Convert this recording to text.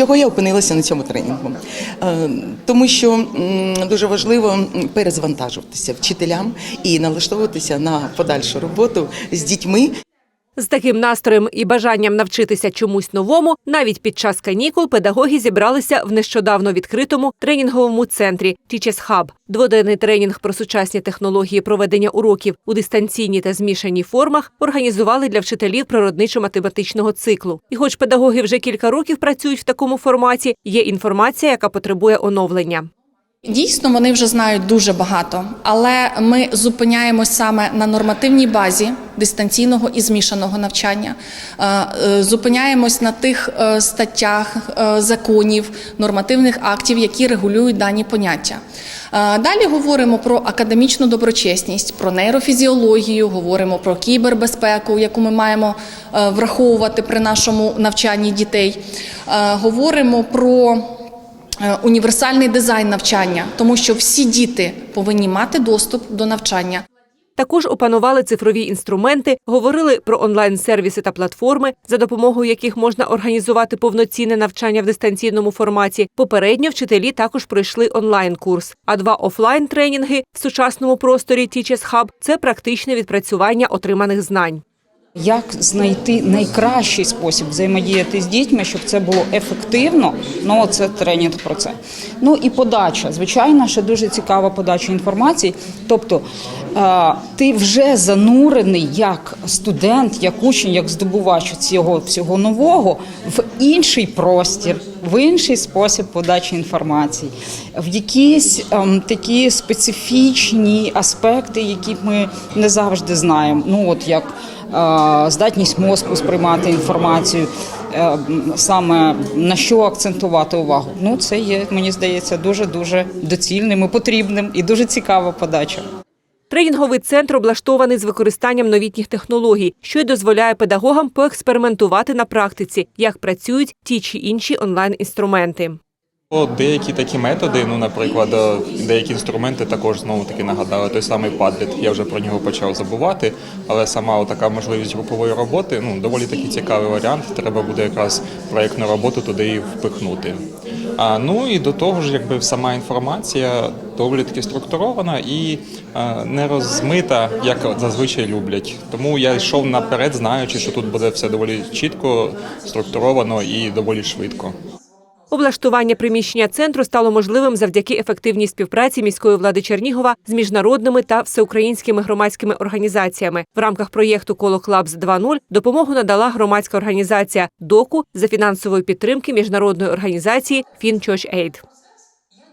Чого я опинилася на цьому тренінгу? Е, Тому що дуже важливо перезвантажуватися вчителям і налаштовуватися на подальшу роботу з дітьми. З таким настроєм і бажанням навчитися чомусь новому, навіть під час канікул педагоги зібралися в нещодавно відкритому тренінговому центрі Teachers Hub. Дводенний тренінг про сучасні технології проведення уроків у дистанційній та змішаній формах організували для вчителів природничо-математичного циклу. І, хоч педагоги вже кілька років працюють в такому форматі, є інформація, яка потребує оновлення. Дійсно, вони вже знають дуже багато, але ми зупиняємось саме на нормативній базі дистанційного і змішаного навчання. Е, е, Зупиняємось на тих е, статтях законів, нормативних актів, які регулюють дані поняття. Далі говоримо про академічну доброчесність, про нейрофізіологію, говоримо про кібербезпеку, яку ми маємо враховувати при нашому навчанні дітей. Говоримо про універсальний дизайн навчання, тому що всі діти повинні мати доступ до навчання. Також опанували цифрові інструменти, говорили про онлайн-сервіси та платформи, за допомогою яких можна організувати повноцінне навчання в дистанційному форматі. Попередньо вчителі також пройшли онлайн-курс. А два офлайн-тренінги в сучасному просторі Teachers Hub – це практичне відпрацювання отриманих знань. Як знайти найкращий спосіб взаємодіяти з дітьми, щоб це було ефективно? Ну, це тренінг про це. Ну і подача. Звичайно, ще дуже цікава подача інформації. Тобто ти вже занурений як студент, як учень, як здобувач цього всього нового в інший простір, в інший спосіб подачі інформації, в якісь ем, такі специфічні аспекти, які ми не завжди знаємо. Ну от як е, здатність мозку сприймати інформацію, е, саме на що акцентувати увагу. Ну це є, мені здається, дуже дуже доцільним і потрібним і дуже цікава подача. Тренінговий центр облаштований з використанням новітніх технологій, що й дозволяє педагогам поекспериментувати на практиці, як працюють ті чи інші онлайн-інструменти. Деякі такі методи, ну, наприклад, деякі інструменти також знову таки нагадали. Той самий Padlet, я вже про нього почав забувати, але сама така можливість групової роботи ну, доволі таки цікавий варіант. Треба буде якраз проєктну роботу туди і впихнути. А, ну і до того ж, якби сама інформація доволі таки структурована і е, не розмита, як зазвичай люблять. Тому я йшов наперед, знаючи, що тут буде все доволі чітко, структуровано і доволі швидко. Облаштування приміщення центру стало можливим завдяки ефективній співпраці міської влади Чернігова з міжнародними та всеукраїнськими громадськими організаціями. В рамках проєкту Коло Клабс 2.0 допомогу надала громадська організація ДОКУ за фінансової підтримки міжнародної організації FinChurch Aid.